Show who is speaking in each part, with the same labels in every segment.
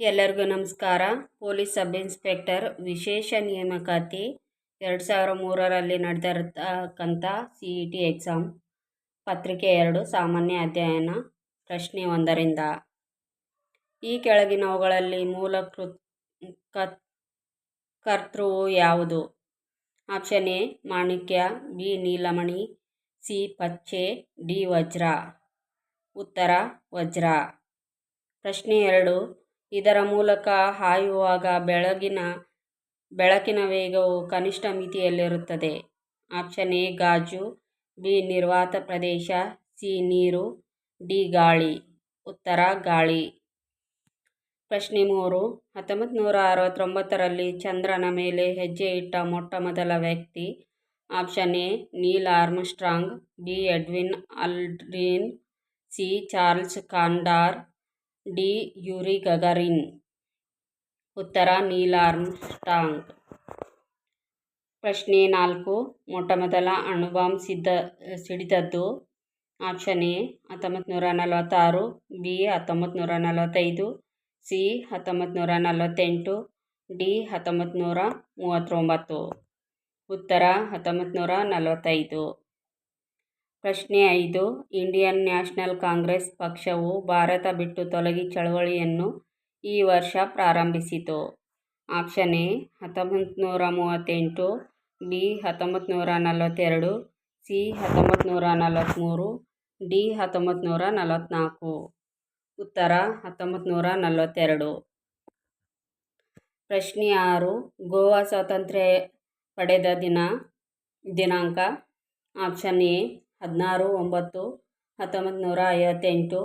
Speaker 1: ಎಲ್ಲರಿಗೂ ನಮಸ್ಕಾರ. Police sub inspector, ವಿಶೇಷ ನೇಮಕಾತಿ ಎರಡು ಸಾವಿರ ಮೂರರಲ್ಲಿ ನಡೆದಿರತಕ್ಕಂಥ ಸಿ ಇ ಟಿ ಎಕ್ಸಾಮ್, ಪತ್ರಿಕೆ ಎರಡು, ಸಾಮಾನ್ಯ ಅಧ್ಯಯನ, ಪ್ರಶ್ನೆ ಒಂದರಿಂದ. ಈ ಕೆಳಗಿನವುಗಳಲ್ಲಿ ಮೂಲ ಕತ್, ಕರ್ತೃವು ಯಾವುದು? ಆಪ್ಷನ್ ಎ, ಮಾಣಿಕ್ಯ, ಬಿ, ನೀಲಮಣಿ, ಸಿ, ಪಚ್ಚೆ, ಡಿ, ವಜ್ರ. ಉತ್ತರ, ವಜ್ರ. ಪ್ರಶ್ನೆ ಎರಡು ಇದರ ಮೂಲಕ ಹಾಯುವಾಗ ಬೆಳಗಿನ, ಬೆಳಕಿನ ವೇಗವು ಕನಿಷ್ಠ ಮಿತಿಯಲ್ಲಿರುತ್ತದೆ. ಆಪ್ಷನ್ ಎ, ಗಾಜು. ಬಿ, ನಿರ್ವಾತ ಪ್ರದೇಶ. ಸಿ, ನೀರು. ಡಿ, ಗಾಳಿ. ಉತ್ತರ, ಗಾಳಿ. ಪ್ರಶ್ನೆ ಮೂರು. ಹತ್ತೊಂಬತ್ತು ನೂರ ಅರವತ್ತೊಂಬತ್ತರಲ್ಲಿ ಚಂದ್ರನ ಮೇಲೆ ಹೆಜ್ಜೆ ಇಟ್ಟ ಮೊಟ್ಟ ಮೊದಲ ವ್ಯಕ್ತಿ. Option A, Neil Armstrong. B, Edwin Aldrin. C, Charles Conrad. D. Yuri Gagarin ಉತ್ತರ ನೀಲ್ ಆರ್ಮ್ಸ್ಟ್ರಾಂಗ್ ಪ್ರಶ್ನೆ ನಾಲ್ಕು. ಮೊಟ್ಟ ಮೊದಲ ಅಣುಬಾಂಬ್ ಸಿದ್ಧ, ಸಿಡಿದದ್ದು. ಆಪ್ಷನ್ ಎ ಹತ್ತೊಂಬತ್ತು ನೂರ ನಲವತ್ತಾರು, ಬಿ ಹತ್ತೊಂಬತ್ತು ನೂರ ನಲವತ್ತೈದು, ಸಿ ಹತ್ತೊಂಬತ್ತು ನೂರ ನಲವತ್ತೆಂಟು, ಡಿ ಹತ್ತೊಂಬತ್ತು ನೂರ ಮೂವತ್ತೊಂಬತ್ತು. ಉತ್ತರ ಹತ್ತೊಂಬತ್ತು ನೂರ ನಲವತ್ತೈದು. ಪ್ರಶ್ನೆ ಐದು. ಇಂಡಿಯನ್ ನ್ಯಾಷನಲ್ ಕಾಂಗ್ರೆಸ್ ಪಕ್ಷವು ಭಾರತ ಬಿಟ್ಟು ತೊಲಗಿ ಚಳವಳಿಯನ್ನು ಈ ವರ್ಷ ಪ್ರಾರಂಭಿಸಿತು. ಆಪ್ಷನ್ ಎ ಹತ್ತೊಂಬತ್ತು ನೂರ ಮೂವತ್ತೆಂಟು ಬಿ ಹತ್ತೊಂಬತ್ತು ನೂರ ನಲವತ್ತೆರಡು ಸಿ ಹತ್ತೊಂಬತ್ತು ನೂರ ನಲವತ್ತ್ಮೂರು ಡಿ ಹತ್ತೊಂಬತ್ತು ನೂರ ನಲವತ್ತ್ನಾಲ್ಕು ಉತ್ತರ ಹತ್ತೊಂಬತ್ತು ನೂರ ನಲವತ್ತೆರಡು ಪ್ರಶ್ನೆ ಆರು, ಗೋವಾ ಸ್ವಾತಂತ್ರ್ಯ ಪಡೆದ ದಿನ, ದಿನಾಂಕ? ಆಪ್ಷನ್ ಎ ಹದಿನಾರು, ಒಂಬತ್ತು ಹತ್ತೊಂಬತ್ತು ನೂರ ಐವತ್ತೆಂಟು,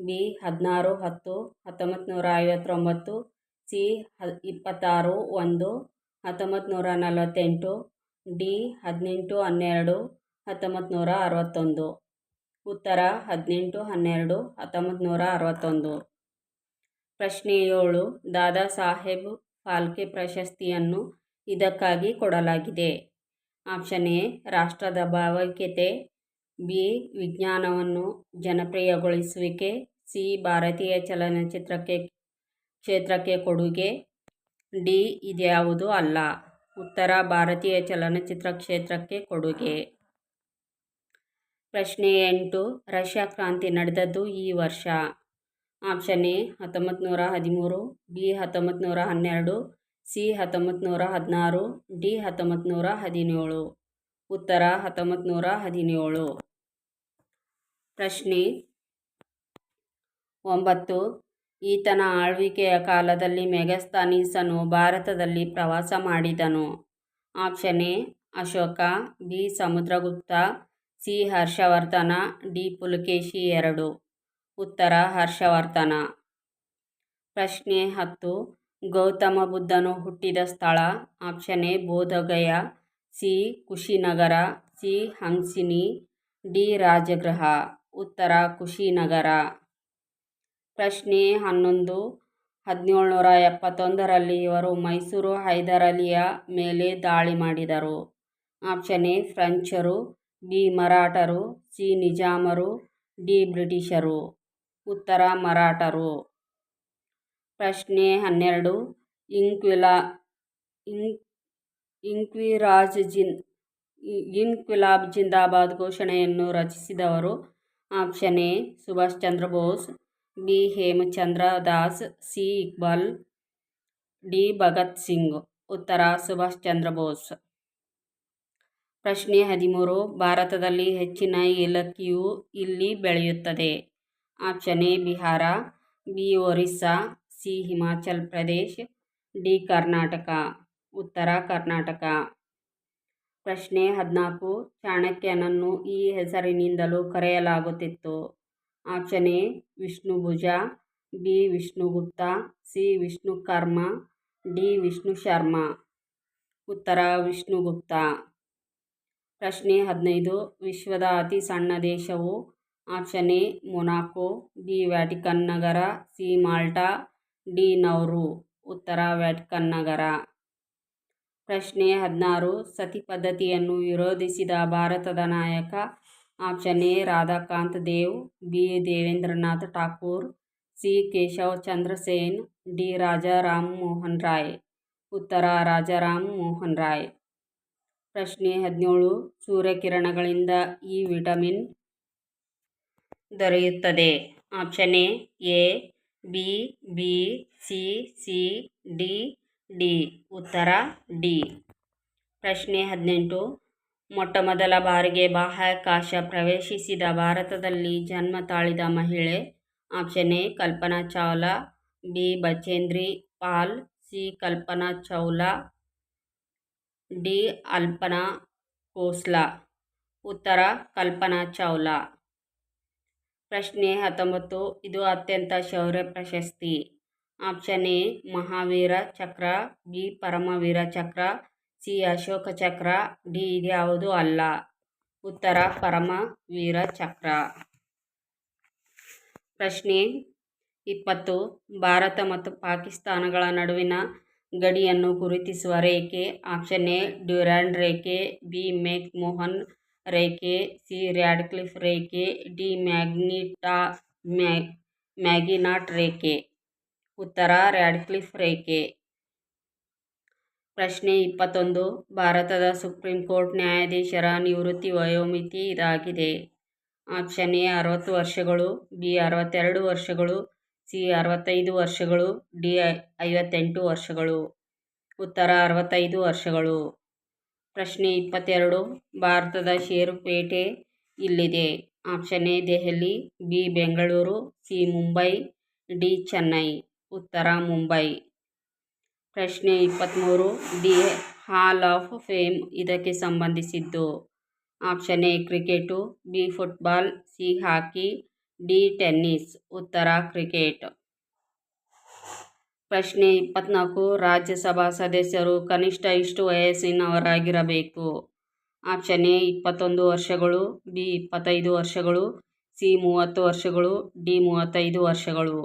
Speaker 1: ಬಿ, ಹದಿನಾರು, ಹತ್ತು ಹತ್ತೊಂಬತ್ತು ನೂರ ಐವತ್ತೊಂಬತ್ತು, ಸಿ, ಹ, ಇಪ್ಪತ್ತಾರು, ಒಂದು ಹತ್ತೊಂಬತ್ತು ನೂರ ನಲವತ್ತೆಂಟು, ಡಿ, ಹದಿನೆಂಟು, ಹನ್ನೆರಡು ಹತ್ತೊಂಬತ್ತು ನೂರ ಅರವತ್ತೊಂದು. ಉತ್ತರ, ಹದಿನೆಂಟು, ಹನ್ನೆರಡು ಹತ್ತೊಂಬತ್ತು ನೂರ ಅರವತ್ತೊಂದು. ಪ್ರಶ್ನೆ ಏಳು, ದಾದಾ ಸಾಹೇಬ್ ಫಾಲ್ಕೆ ಪ್ರಶಸ್ತಿಯನ್ನು ಇದಕ್ಕಾಗಿ ಕೊಡಲಾಗಿದೆ. ಆಪ್ಷನ್ ಎ, ರಾಷ್ಟ್ರದ ಭಾವೈಕ್ಯತೆ ಬಿ. ವಿಜ್ಞಾನವನ್ನು ಜನಪ್ರಿಯಗೊಳಿಸುವಿಕೆ, ಸಿ. ಭಾರತೀಯ ಚಲನಚಿತ್ರಕ್ಕೆ, ಕ್ಷೇತ್ರಕ್ಕೆ ಕೊಡುಗೆ, ಡಿ. ಇದ್ಯಾವುದೂ ಅಲ್ಲ. ಉತ್ತರ ಭಾರತೀಯ ಚಲನಚಿತ್ರ ಕ್ಷೇತ್ರಕ್ಕೆ ಕೊಡುಗೆ. ಪ್ರಶ್ನೆ ಎಂಟು, ರಷ್ಯಾ ಕ್ರಾಂತಿ ನಡೆದದ್ದು ಈ ವರ್ಷ. ಆಪ್ಷನ್ ಎ ಹತ್ತೊಂಬತ್ತು ನೂರ ಹದಿಮೂರು, ಬಿ ಹತ್ತೊಂಬತ್ತು ನೂರ ಹನ್ನೆರಡು, ಸಿ ಹತ್ತೊಂಬತ್ತು ನೂರ ಹದಿನಾರು, ಡಿ ಹತ್ತೊಂಬತ್ತು ನೂರ ಹದಿನೇಳು. ಉತ್ತರ ಹತ್ತೊಂಬತ್ತು ನೂರ ಹದಿನೇಳು. ಪ್ರಶ್ನೆ ಒಂಬತ್ತು. ಈತನ ಆಳ್ವಿಕೆಯ ಕಾಲದಲ್ಲಿ ಮೆಗಸ್ತಾನೀಸನು ಭಾರತದಲ್ಲಿ ಪ್ರವಾಸ ಮಾಡಿದನು. Option A, Ashoka, B, Samudragupta, C, Harshavardhana, D, Pulakeshi ಎರಡು. ಉತ್ತರ, ಹರ್ಷವರ್ಧನ. ಪ್ರಶ್ನೆ ಹತ್ತು, ಗೌತಮ ಬುದ್ಧನು ಹುಟ್ಟಿದ ಸ್ಥಳ, option A, Bodhgaya, C, Kushinagar, C, Hamsini, D, Rajagriha. ಉತ್ತರ ಕುಶಿನಗರ ಪ್ರಶ್ನೆ ಹನ್ನೊಂದು. ಹದಿನೇಳುನೂರ ಎಪ್ಪತ್ತೊಂದರಲ್ಲಿ ಇವರು ಮೈಸೂರು ಹೈದರಾಲಿಯ ಮೇಲೆ ದಾಳಿ ಮಾಡಿದರು. ಆಪ್ಷನ್ ಎ ಫ್ರೆಂಚರು ಬಿ ಮರಾಠರು, ಸಿ ನಿಜಾಮರು, ಡಿ ಬ್ರಿಟಿಷರು. ಉತ್ತರ ಮರಾಠರು. ಪ್ರಶ್ನೆ ಹನ್ನೆರಡು. ಇಂಕ್ವಿಲಾ, ಇಂಕ್, ಇಂಕ್ವಿರಾಜ್ ಜಿನ್ ಇನ್ಕ್ವಿಲಾಬ್ ಜಿಂದಾಬಾದ್ ಘೋಷಣೆಯನ್ನು ರಚಿಸಿದವರು option A, Subhash Chandra Bose. B, Hemachandra Das. C, Iqbal. D, Bhagat Singh. ಉತ್ತರ, ಸುಭಾಷ್ ಚಂದ್ರ ಬೋಸ್. ಪ್ರಶ್ನೆ ಹದಿಮೂರು, ಭಾರತದಲ್ಲಿ ಹೆಚ್ಚಿನ ಏಲಕ್ಕಿಯು ಇಲ್ಲಿ ಬೆಳೆಯುತ್ತದೆ. Option A, Bihar. B, Orissa. C, Himachal Pradesh. D, Karnataka. ಉತ್ತರ, ಕರ್ನಾಟಕ. ಪ್ರಶ್ನೆ ಹದಿನಾಲ್ಕು. ಚಾಣಕ್ಯನನ್ನು ಈ ಹೆಸರಿನಿಂದಲೂ ಕರೆಯಲಾಗುತ್ತಿತ್ತು. Option A, Vishnubhuja, B, Vishnugupta, C, Vishnukarma, D Vishnu Sharma ಉತ್ತರ, ವಿಷ್ಣುಗುಪ್ತ. ಪ್ರಶ್ನೆ ಹದಿನೈದು. ವಿಶ್ವದ ಅತಿ ಸಣ್ಣ ದೇಶವು option A, Monaco, B, Vatican Nagar, C, Malta, D, Nauru. ಉತ್ತರ, ವ್ಯಾಟಿಕನ್ ನಗರ. ಪ್ರಶ್ನೆ ಹದಿನಾರು. ಸತಿ ಪದ್ಧತಿಯನ್ನು ವಿರೋಧಿಸಿದ ಭಾರತದ ನಾಯಕ option A Radhakant Dev, B. Debendranath Thakur, C. Keshav Chandra Sen D. Raja Ram Mohan Roy. ಉತ್ತರ, ರಾಜಾರಾಮ್ ಮೋಹನ್ ರಾಯ್. ಪ್ರಶ್ನೆ ಹದಿನೇಳು. ಸೂರ್ಯಕಿರಣಗಳಿಂದ ಈ ವಿಟಮಿನ್ ದೊರೆಯುತ್ತದೆ. Option A A, B B, C C, D D. ಉತ್ತರ ಡಿ. ಪ್ರಶ್ನೆ ಹದಿನೆಂಟು. ಮೊಟ್ಟಮೊದಲ ಬಾರಿಗೆ ಬಾಹ್ಯಾಕಾಶ ಪ್ರವೇಶಿಸಿದ ಭಾರತದಲ್ಲಿ ಜನ್ಮ ತಾಳಿದ ಮಹಿಳೆ. Option A, Kalpana Chawla. B, Bachendri Pal. C, Kalpana Chawla D, Alpana Khosla. ಉತ್ತರ, ಕಲ್ಪನಾ ಚಾವ್ಲಾ. ಪ್ರಶ್ನೆ ಹತ್ತೊಂಬತ್ತು. ಇದು ಅತ್ಯಂತ ಶೌರ್ಯ ಪ್ರಶಸ್ತಿ. ಆಪ್ಷನ್ ಎ ಮಹಾವೀರ ಚಕ್ರ, B, Paramvir Chakra, C, Ashoka Chakra, D, ಇದ್ಯಾವುದು ಅಲ್ಲ. ಉತ್ತರ, ಪರಮವೀರ ಚಕ್ರ. ಪ್ರಶ್ನೆ ಇಪ್ಪತ್ತು, ಭಾರತ ಮತ್ತು ಪಾಕಿಸ್ತಾನಗಳ ನಡುವಿನ ಗಡಿಯನ್ನು ಗುರುತಿಸುವ ರೇಖೆ ಆಪ್ಷನ್ ಎ ಡ್ಯೂರ್ಯಾಂಡ್ ರೇಖೆ, ಬಿ ಮೇಕ್ ಮೋಹನ್ ರೇಖೆ, ಸಿ ರ್ಯಾಡ್ಕ್ಲಿಫ್ ರೇಖೆ, ಡಿ, ಮ್ಯಾಗ್ನಿಟಾ ಮ್ಯಾಗಿನಾಟ್ ರೇಖೆ. ಉತ್ತರ ರ್ಯಾಡ್ಕ್ಲಿಫ್ ರೇಖೆ. ಪ್ರಶ್ನೆ ಇಪ್ಪತ್ತೊಂದು. ಭಾರತದ ಸುಪ್ರೀಂ ಕೋರ್ಟ್ ನ್ಯಾಯಾಧೀಶರ ನಿವೃತ್ತಿ ವಯೋಮಿತಿ ಇದಾಗಿದೆ. ಆಪ್ಷನ್ ಎ, ಅರವತ್ತು ವರ್ಷಗಳು, ಬಿ, ಅರವತ್ತೆರಡು ವರ್ಷಗಳು, ಸಿ, ಅರವತ್ತೈದು ವರ್ಷಗಳು, ಡಿ, ಐವತ್ತೆಂಟು ವರ್ಷಗಳು. ಉತ್ತರ ಅರವತ್ತೈದು ವರ್ಷಗಳು. ಪ್ರಶ್ನೆ ಇಪ್ಪತ್ತೆರಡು. ಭಾರತದ ಷೇರುಪೇಟೆ ಇಲ್ಲಿದೆ. Option A, Delhi, B, Bengaluru, C, Mumbai, D, Chennai. ಉತ್ತರ ಮುಂಬೈ. ಪ್ರಶ್ನೆ ಇಪ್ಪತ್ತ್ಮೂರು ದಿ ಹಾಲ್ ಆಫ್ ಫೇಮ್ ಇದಕ್ಕೆ ಸಂಬಂಧಿಸಿದ್ದು. Option A, cricket. B, football. C, hockey. D, tennis. ಉತ್ತರ, ಕ್ರಿಕೆಟ್. ಪ್ರಶ್ನೆ ಇಪ್ಪತ್ತ್ನಾಲ್ಕು ರಾಜ್ಯಸಭಾ ಸದಸ್ಯರು ಕನಿಷ್ಠ ಇಷ್ಟು ವಯಸ್ಸಿನವರಾಗಿರಬೇಕು? ಆಪ್ಷನ್ ಎ, ಇಪ್ಪತ್ತೊಂದು ವರ್ಷಗಳು. ಬಿ, ಇಪ್ಪತ್ತೈದು ವರ್ಷಗಳು. ಸಿ, ಮೂವತ್ತು ವರ್ಷಗಳು. ಡಿ, ಮೂವತ್ತೈದು ವರ್ಷಗಳು.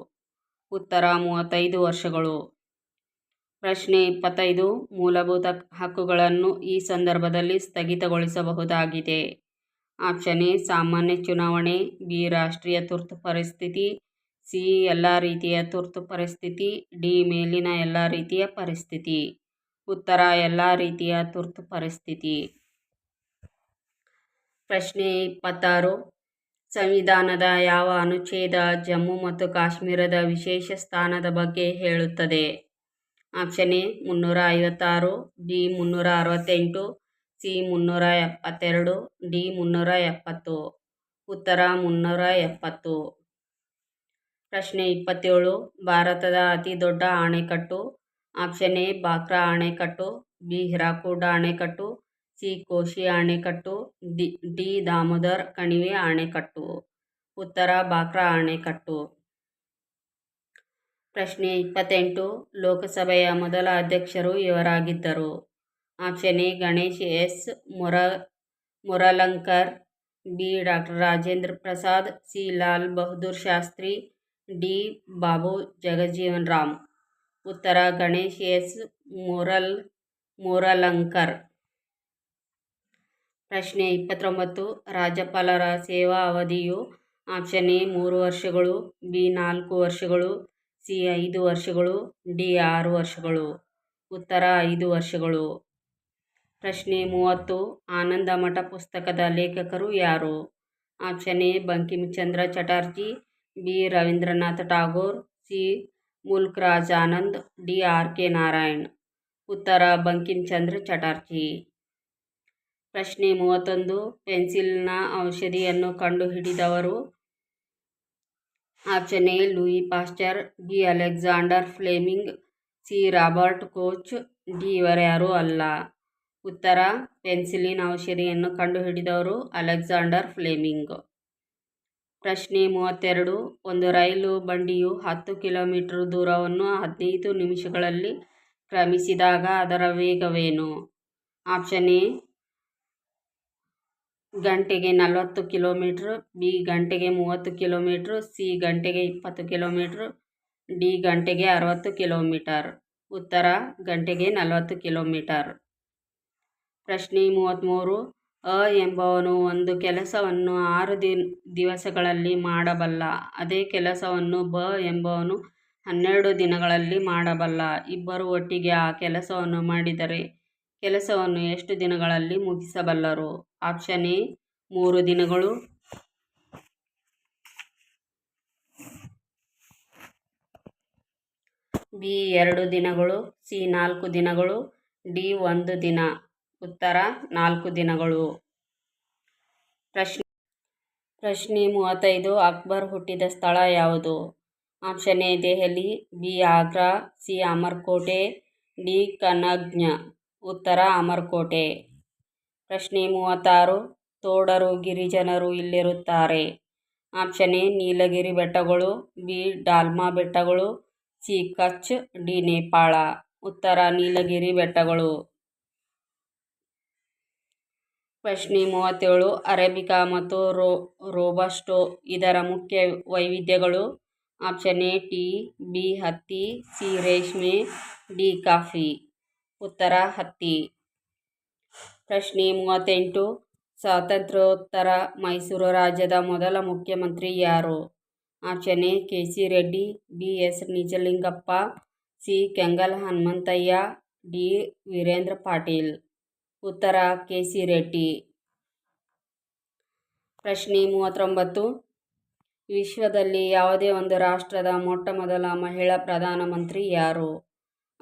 Speaker 1: ಉತ್ತರ ಮೂವತ್ತೈದು ವರ್ಷಗಳು. ಪ್ರಶ್ನೆ ಇಪ್ಪತ್ತೈದು. ಮೂಲಭೂತ ಹಕ್ಕುಗಳನ್ನು ಈ ಸಂದರ್ಭದಲ್ಲಿ ಸ್ಥಗಿತಗೊಳಿಸಬಹುದಾಗಿದೆ. ಆಪ್ಷನ್ ಎ ಸಾಮಾನ್ಯ ಚುನಾವಣೆ, ಬಿ, ರಾಷ್ಟ್ರೀಯ ತುರ್ತು ಪರಿಸ್ಥಿತಿ, ಸಿ, ಎಲ್ಲ ರೀತಿಯ ತುರ್ತು ಪರಿಸ್ಥಿತಿ, ಡಿ, ಮೇಲಿನ ಎಲ್ಲ ರೀತಿಯ ಪರಿಸ್ಥಿತಿ. ಉತ್ತರ, ಎಲ್ಲ ರೀತಿಯ ತುರ್ತು ಪರಿಸ್ಥಿತಿ. ಪ್ರಶ್ನೆ ಇಪ್ಪತ್ತಾರು. ಸಂವಿಧಾನದ ಯಾವ ಅನುಚ್ಛೇದ ಜಮ್ಮು ಮತ್ತು ಕಾಶ್ಮೀರದ ವಿಶೇಷ ಸ್ಥಾನದ ಬಗ್ಗೆ ಹೇಳುತ್ತದೆ? ಆಪ್ಷನ್ ಎ, ಮುನ್ನೂರ ಐವತ್ತಾರು, ಬಿ, ಮುನ್ನೂರ ಅರವತ್ತೆಂಟು, ಸಿ, ಮುನ್ನೂರ ಎಪ್ಪತ್ತೆರಡು, ಡಿ, ಮುನ್ನೂರ ಎಪ್ಪತ್ತು. ಉತ್ತರ, ಮುನ್ನೂರ ಎಪ್ಪತ್ತು. ಪ್ರಶ್ನೆ ಇಪ್ಪತ್ತೇಳು, ಭಾರತದ ಅತಿ ದೊಡ್ಡ ಅಣೆಕಟ್ಟು ಆಪ್ಷನ್ ಎ, ಬಾಕ್ರಾ ಅಣೆಕಟ್ಟು ಬಿ, ಹಿರಾಕೂಡ ಅಣೆಕಟ್ಟು ಸಿ ಕೋಶಿ ಅಣೆಕಟ್ಟು ಡಿ ಡಿ ದಾಮೋದರ್ ಕಣಿವೆ ಅಣೆಕಟ್ಟು ಉತ್ತರ ಬಾಕ್ರಾ ಅಣೆಕಟ್ಟು ಪ್ರಶ್ನೆ ಇಪ್ಪತ್ತೆಂಟು, ಲೋಕಸಭೆಯ ಮೊದಲ ಅಧ್ಯಕ್ಷರು ಇವರಾಗಿದ್ದರು. Option A, Ganesh, S, ಮೊರ Mavalankar B doctor Rajendra Prasad, C, Lal Bahadur Shastri, D, Babu Jagjivan Ram. ಉತ್ತರ, ಗಣೇಶ್, ಎಸ್, ಮೊರಲ್ ಮೊರಲಂಕರ್ ಪ್ರಶ್ನೆ ಇಪ್ಪತ್ತೊಂಬತ್ತು. ರಾಜ್ಯಪಾಲರ ಸೇವಾ ಅವಧಿಯು ಆಪ್ಷನ್ ಎ ಮೂರು ವರ್ಷಗಳು, ಬಿ ನಾಲ್ಕು ವರ್ಷಗಳು, ಸಿ ಐದು ವರ್ಷಗಳು, ಡಿ ಆರು ವರ್ಷಗಳು. ಉತ್ತರ ಐದು ವರ್ಷಗಳು. ಪ್ರಶ್ನೆ ಮೂವತ್ತು. ಆನಂದಮಠ ಪುಸ್ತಕದ ಲೇಖಕರು ಯಾರು? Option A Bankimchandra Chatterjee, B Rabindranath Tagore C Mulk Raj Anand D R K Narayan. ಉತ್ತರ ಬಂಕಿಂಚಂದ್ರ ಚಟರ್ಜಿ. ಪ್ರಶ್ನೆ ಮೂವತ್ತೊಂದು. ಪೆನ್ಸಿಲ್ನ ಔಷಧಿಯನ್ನು ಕಂಡುಹಿಡಿದವರು. Option A, Louis Pasteur B, Alexander Fleming, C, Robert Koch, D, ಇವರ್ಯಾರೂ ಅಲ್ಲ. ಉತ್ತರ, ಪೆನ್ಸಿಲಿನ್ ಔಷಧಿಯನ್ನು ಕಂಡುಹಿಡಿದವರು ಅಲೆಕ್ಸಾಂಡರ್ ಫ್ಲೇಮಿಂಗ್. ಪ್ರಶ್ನೆ ಮೂವತ್ತೆರಡು. ಒಂದು ರೈಲು ಬಂಡಿಯು ಹತ್ತು ಕಿಲೋಮೀಟರ್ ದೂರವನ್ನು ಹದಿನೈದು ನಿಮಿಷಗಳಲ್ಲಿ ಕ್ರಮಿಸಿದಾಗ ಅದರ ವೇಗವೇನು? ಆಪ್ಷನ್ ಎ ಗಂಟೆಗೆ ನಲವತ್ತು ಕಿಲೋಮೀಟ್ರು, ಬಿ ಗಂಟೆಗೆ ಮೂವತ್ತು ಕಿಲೋಮೀಟ್ರು, ಸಿ ಗಂಟೆಗೆ ಇಪ್ಪತ್ತು ಕಿಲೋಮೀಟ್ರು, ಡಿ ಗಂಟೆಗೆ ಅರವತ್ತು ಕಿಲೋಮೀಟರ್. ಉತ್ತರ, ಗಂಟೆಗೆ ನಲವತ್ತು ಕಿಲೋಮೀಟರ್. ಪ್ರಶ್ನೆ ಮೂವತ್ತ್ಮೂರು ಅ ಎಂಬವನು ಒಂದು ಕೆಲಸವನ್ನು ಆರು ದಿವಸಗಳಲ್ಲಿ ಮಾಡಬಲ್ಲ. ಅದೇ ಕೆಲಸವನ್ನು ಬ ಎಂಬವನು ಹನ್ನೆರಡು ದಿನಗಳಲ್ಲಿ ಮಾಡಬಲ್ಲ. ಇಬ್ಬರು ಒಟ್ಟಿಗೆ ಆ ಕೆಲಸವನ್ನು ಮಾಡಿದರೆ, ಕೆಲಸವನ್ನು ಎಷ್ಟು ದಿನಗಳಲ್ಲಿ ಮುಗಿಸಬಲ್ಲರು? ಆಪ್ಷನ್ ಎ, ಮೂರು ದಿನಗಳು. ಬಿ, ಎರಡು ದಿನಗಳು. ಸಿ, ನಾಲ್ಕು ದಿನಗಳು. ಡಿ, ಒಂದು ದಿನ. ಉತ್ತರ, ನಾಲ್ಕು ದಿನಗಳು. ಪ್ರಶ್ನೆ ಪ್ರಶ್ನೆ ಮೂವತ್ತೈದು, ಅಕ್ಬರ್ ಹುಟ್ಟಿದ ಸ್ಥಳ ಯಾವುದು? Option A, Delhi. B, Agra. C, Amarkot. D Kannauj ಉತ್ತರ, ಅಮರ್ಕೋಟೆ. ಪ್ರಶ್ನೆ ಮೂವತ್ತಾರು. ತೋಡರು, ಗಿರಿಜನರು ಇಲ್ಲಿರುತ್ತಾರೆ. ಆಪ್ಷನ್ ಎ ನೀಲಗಿರಿ ಬೆಟ್ಟಗಳು, ಬಿ, ಡಾಲ್ಮಾ ಬೆಟ್ಟಗಳು, ಸಿ, ಕಚ್, ಡಿ, ನೇಪಾಳ. ಉತ್ತರ, ನೀಲಗಿರಿ ಬೆಟ್ಟಗಳು. ಪ್ರಶ್ನೆ ಮೂವತ್ತೇಳು. ಅರೇಬಿಕಾ ಮತ್ತು ರೋ, ರೋಬಸ್ಟೋ, ಇದರ ಮುಖ್ಯ ವೈವಿಧ್ಯಗಳು. ಆಪ್ಷನ್ ಎ ಟಿ, ಬಿ, ಹತ್ತಿ, ಸಿ, ರೇಷ್ಮೆ, ಡಿ, ಕಾಫಿ. ಉತ್ತರ, ಹತ್ತಿ. ಪ್ರಶ್ನೆ ಮೂವತ್ತೆಂಟು. ಸ್ವಾತಂತ್ರ್ಯೋತ್ತರ ಮೈಸೂರು ರಾಜ್ಯದ ಮೊದಲ ಮುಖ್ಯಮಂತ್ರಿ ಯಾರು? Option A, K C Reddy, B S Nijalingappa, C Kengal Hanumanthaiah, D Veerendra Patil. ಉತ್ತರ, ಕೆ ಸಿ ರೆಡ್ಡಿ. ಪ್ರಶ್ನೆ ಮೂವತ್ತೊಂಬತ್ತು. ವಿಶ್ವದಲ್ಲಿ ಯಾವುದೇ ಒಂದು ರಾಷ್ಟ್ರದ ಮೊಟ್ಟ ಮೊದಲ ಮಹಿಳಾ ಪ್ರಧಾನಮಂತ್ರಿ ಯಾರು?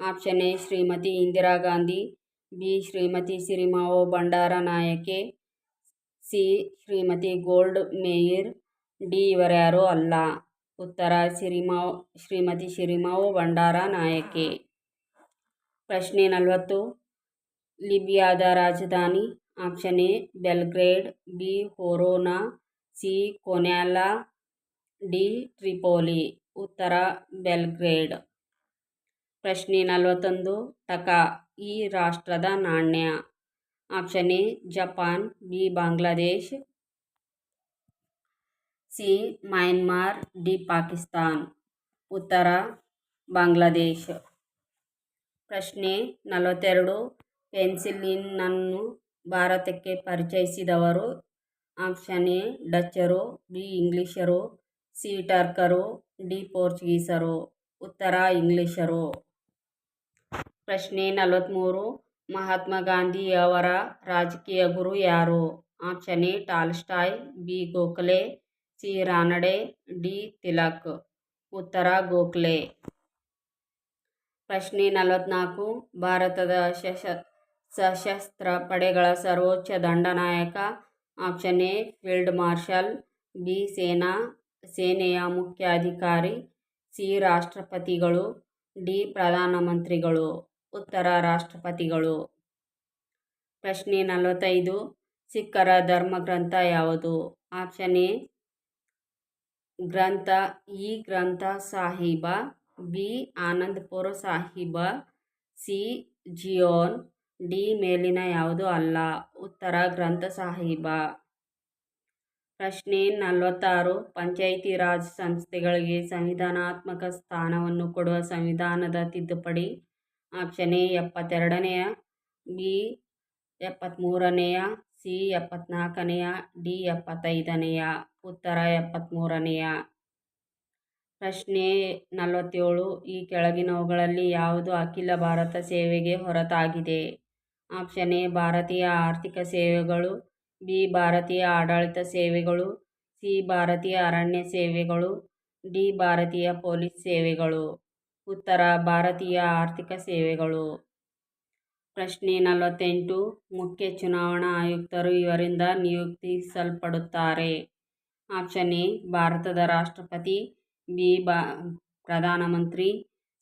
Speaker 1: Option A, Shrimati Indira Gandhi B Shrimati Sirimavo Bandaranaike, C. Shrimati Golda Meir, D. ಇವರ್ಯಾರು ಅಲ್ಲ. ಉತ್ತರ, ಸಿರಿಮಾವ್, ಶ್ರೀಮತಿ ಸಿರಿಮಾವೋ ಭಂಡಾರ ನಾಯಕಿ. ಪ್ರಶ್ನೆ ನಲವತ್ತು. ಲಿಬಿಯಾದ ರಾಜಧಾನಿ, ಆಪ್ಷನ್ ಎ, ಬೆಲ್ಗ್ರೇಡ್, ಬಿ. ಹೋರೋನಾ, ಸಿ. ಕೊನ್ಯಾಲಾ ಡಿ. ಟ್ರಿಪೋಲಿ. ಉತ್ತರ, ಬೆಲ್ಗ್ರೇಡ್. ಪ್ರಶ್ನೆ ನಲವತ್ತೊಂದು. ಟಕಾ. ಈ ರಾಷ್ಟ್ರದ ನಾಣ್ಯ. Option A, Japan, B, Bangladesh, C, Myanmar, D, Pakistan. ಉತ್ತರ, ಬಾಂಗ್ಲಾದೇಶ್. ಪ್ರಶ್ನೆ ನಲವತ್ತೆರಡು, ಪೆನ್ಸಿಲಿನನ್ನು ಭಾರತಕ್ಕೆ ಪರಿಚಯಿಸಿದವರು. ಆಪ್ಷನ್ ಎ, ಡಚ್ಚರು, ಬಿ, ಇಂಗ್ಲಿಷರು, ಸಿ, ಟರ್ಕರು, ಡಿ, ಪೋರ್ಚುಗೀಸರು. ಉತ್ತರ, ಇಂಗ್ಲಿಷರು. ಪ್ರಶ್ನೆ ನಲವತ್ತ್ಮೂರು ಮಹಾತ್ಮ ಗಾಂಧಿಯವರ ರಾಜಕೀಯ ಗುರು ಯಾರು? Option A, Tolstoy, B, Gokhale, C, Ranade, D, Tilak. ಉತ್ತರ, ಗೋಖಲೆ. ಪ್ರಶ್ನೆ ನಲವತ್ತ್ನಾಲ್ಕು ಭಾರತದ ಶಶ, ಸಶಸ್ತ್ರ ಪಡೆಗಳ ಸರ್ವೋಚ್ಚ ದಂಡನಾಯಕ. Option A, field marshal. B, ಸೇನಾ, ಸೇನೆಯ ಮುಖ್ಯಾಧಿಕಾರಿ. ಸಿ, ರಾಷ್ಟ್ರಪತಿಗಳು. ಡಿ, ಪ್ರಧಾನಮಂತ್ರಿಗಳು. ಉತ್ತರ ರಾಷ್ಟ್ರಪತಿಗಳು. ಪ್ರಶ್ನೆ ನಲವತ್ತೈದು, ಸಿಖ್ಖರ ಧರ್ಮಗ್ರಂಥ ಯಾವುದು? Option A, Granth E Granth Sahib, B, Anandpur Sahib, C, Zion, D, ಮೇಲಿನ ಯಾವುದು ಅಲ್ಲ. ಉತ್ತರ ಗ್ರಂಥ ಸಾಹಿಬ. ಪ್ರಶ್ನೆ ನಲವತ್ತಾರು, ಪಂಚಾಯಿತಿ ರಾಜ್ ಸಂಸ್ಥೆಗಳಿಗೆ ಸಂವಿಧಾನಾತ್ಮಕ ಸ್ಥಾನವನ್ನು ಕೊಡುವ ಸಂವಿಧಾನದ ತಿದ್ದುಪಡಿ. ಆಪ್ಷನ್ ಎ ಎಪ್ಪತ್ತೆರಡನೆಯ, ಬಿ ಎಪ್ಪತ್ತ್ಮೂರನೆಯ ಸಿ ಎಪ್ಪತ್ತ್ನಾಲ್ಕನೆಯ ಡಿ ಎಪ್ಪತ್ತೈದನೆಯ. ಉತ್ತರ ಎಪ್ಪತ್ತ್ಮೂರನೆಯ ಪ್ರಶ್ನೆ ನಲವತ್ತೇಳು, ಈ ಕೆಳಗಿನವುಗಳಲ್ಲಿ ಯಾವುದು ಅಖಿಲ ಭಾರತ ಸೇವೆಗೆ ಹೊರತಾಗಿದೆ? ಆಪ್ಷನ್ ಎ ಭಾರತೀಯ ಆರ್ಥಿಕ ಸೇವೆಗಳು, ಬಿ ಭಾರತೀಯ ಆಡಳಿತ ಸೇವೆಗಳು, ಸಿ ಭಾರತೀಯ ಅರಣ್ಯ ಸೇವೆಗಳು, ಡಿ ಭಾರತೀಯ ಪೊಲೀಸ್ ಸೇವೆಗಳು. ಉತ್ತರ ಭಾರತೀಯ ಆರ್ಥಿಕ ಸೇವೆಗಳು. ಪ್ರಶ್ನೆ ನಲವತ್ತೆಂಟು. ಮುಖ್ಯ ಚುನಾವಣಾ ಆಯುಕ್ತರು ಇವರಿಂದ ನಿಯುಕ್ತಿಸಲ್ಪಡುತ್ತಾರೆ. ಆಪ್ಷನ್ ಎ, ಭಾರತದ ರಾಷ್ಟ್ರಪತಿ, ಬಿ, ಬಾ, ಪ್ರಧಾನಮಂತ್ರಿ,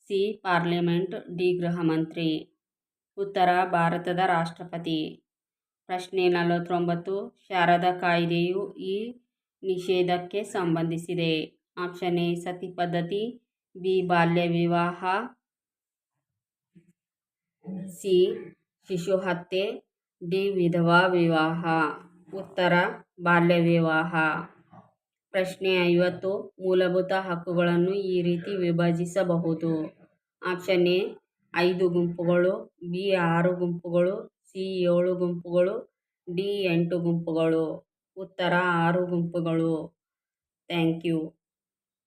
Speaker 1: ಸಿ, ಪಾರ್ಲಿಮೆಂಟ್, ಡಿ ಗೃಹಮಂತ್ರಿ ಉತ್ತರ ಭಾರತದ ರಾಷ್ಟ್ರಪತಿ. ಪ್ರಶ್ನೆ ನಲವತ್ತೊಂಬತ್ತು. ಶಾರದಾ ಕಾಯ್ದೆಯು ಈ ನಿಷೇಧಕ್ಕೆ ಸಂಬಂಧಿಸಿದೆ. ಆಪ್ಷನ್ ಎ, ಸತಿ ಪದ್ಧತಿ ಬಿ ಬಾಲ್ಯ ವಿವಾಹ, ಸಿ ಶಿಶು ಹತ್ಯೆ, ಡಿ ವಿಧವಾ ವಿವಾಹ. ಉತ್ತರ, ಬಾಲ್ಯ ವಿವಾಹ. ಪ್ರಶ್ನೆ ಐವತ್ತು, ಮೂಲಭೂತ ಹಕ್ಕುಗಳನ್ನು ಈ ರೀತಿ ವಿಭಜಿಸಬಹುದು. ಆಪ್ಷನ್ ಎ, ಐದು ಗುಂಪುಗಳು, ಬಿ ಆರು ಗುಂಪುಗಳು, ಸಿ ಏಳು ಗುಂಪುಗಳು, ಡಿ ಎಂಟು ಗುಂಪುಗಳು. ಉತ್ತರ, ಆರು ಗುಂಪುಗಳು. Thank you.